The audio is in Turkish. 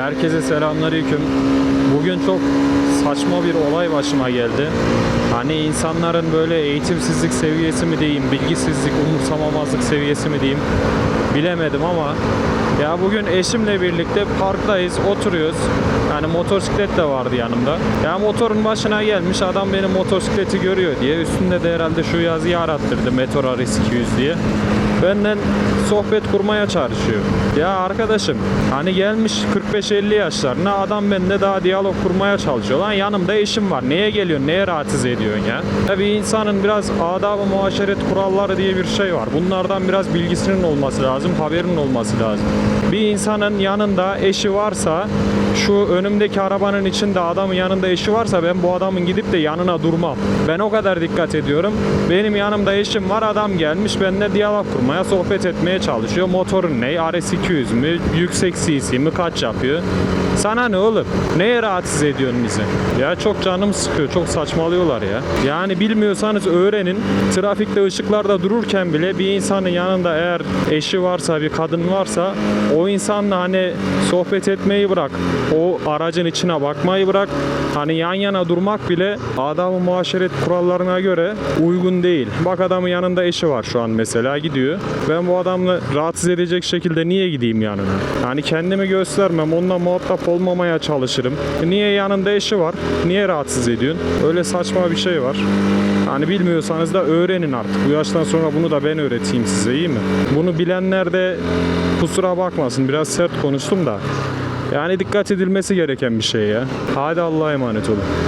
Herkese selamünaleyküm. Bugün çok saçma bir olay başıma geldi. Hani insanların böyle eğitimsizlik seviyesi mi diyeyim, bilgisizlik, umursamamazlık seviyesi mi diyeyim bilemedim ama ya bugün eşimle birlikte parktayız, oturuyoruz. Yani motosiklet de vardı yanımda. Ya motorun başına gelmiş adam benim motosikleti görüyor diye üstünde de herhalde şu yazıyı arattırdı Metoraris 200 diye. Benden sohbet kurmaya çalışıyor. Ya arkadaşım hani gelmiş 45-50 yaşlarına adam benimle daha diyalog kurmaya çalışıyor. Lan yanımda eşim var. Neye geliyorsun? Neye rahatsız ediyorsun ya? Ya bir insanın biraz adab-ı muaşeret kuralları diye bir şey var. Bunlardan biraz bilgisinin olması lazım, haberinin olması lazım. Bir insanın yanında eşi varsa şu önümdeki arabanın içinde adamın yanında eşi varsa ben bu adamın gidip de yanına durmam. Ben o kadar dikkat ediyorum. Benim yanımda eşim var adam gelmiş benimle diyalog kurmaya, sohbet etmeye çalışıyor. Motorun ne? RS200 mü? Yüksek CC mi? Kaç yapıyor? Sana ne oğlum? Neye rahatsız ediyorsun bizi? Ya çok canım sıkıyor. Çok saçmalıyorlar ya. Yani bilmiyorsanız öğrenin. Trafikte ışıklarda dururken bile bir insanın yanında eğer eşi varsa, bir kadın varsa o insanla hani sohbet etmeyi bırak. O aracın içine bakmayı bırak. Hani yan yana durmak bile adamın muaşeret kurallarına göre uygun değil. Bak adamın yanında eşi var şu an mesela gidiyor. Ben bu adamla rahatsız edecek şekilde niye gideyim yanına? Yani kendimi göstermem, onunla muhatap olmamaya çalışırım. Niye yanında eşi var? Niye rahatsız ediyorsun? Öyle saçma bir şey var. Hani bilmiyorsanız da öğrenin artık. Bu yaştan sonra bunu da ben öğreteyim size iyi mi? Bunu bilenler de kusura bakmasın biraz sert konuştum da. Yani dikkat edilmesi gereken bir şey ya. Hadi Allah'a emanet olun.